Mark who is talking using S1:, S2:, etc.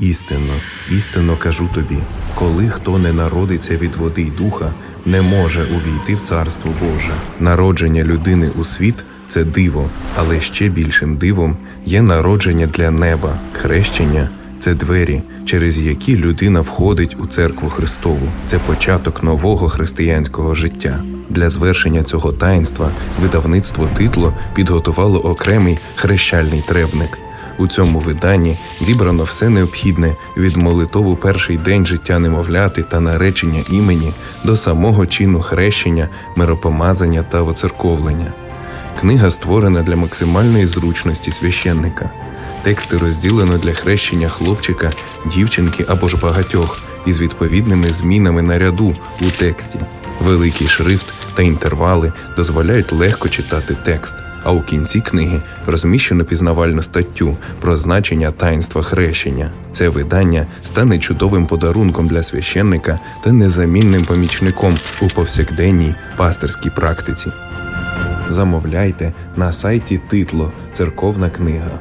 S1: Істинно, істинно кажу тобі, коли хто не народиться від води й духа, не може увійти в царство Боже. Народження людини у світ це диво, але ще більшим дивом є народження для неба, хрещення це двері, через які людина входить у церкву Христову. Це початок нового християнського життя. Для звершення цього таїнства видавництво титло підготувало окремий хрещальний требник. У цьому виданні зібрано все необхідне від молитову перший день життя немовляти та наречення імені до самого чину хрещення, миропомазання та воцерковлення. Книга створена для максимальної зручності священника. Тексти розділено для хрещення хлопчика, дівчинки або ж багатьох із відповідними змінами на ряду у тексті. Великий шрифт та інтервали дозволяють легко читати текст. А у кінці книги розміщено пізнавальну статтю про значення таїнства хрещення. Це видання стане чудовим подарунком для священника та незамінним помічником у повсякденній пастирській практиці. Замовляйте на сайті Титло Церковна книга.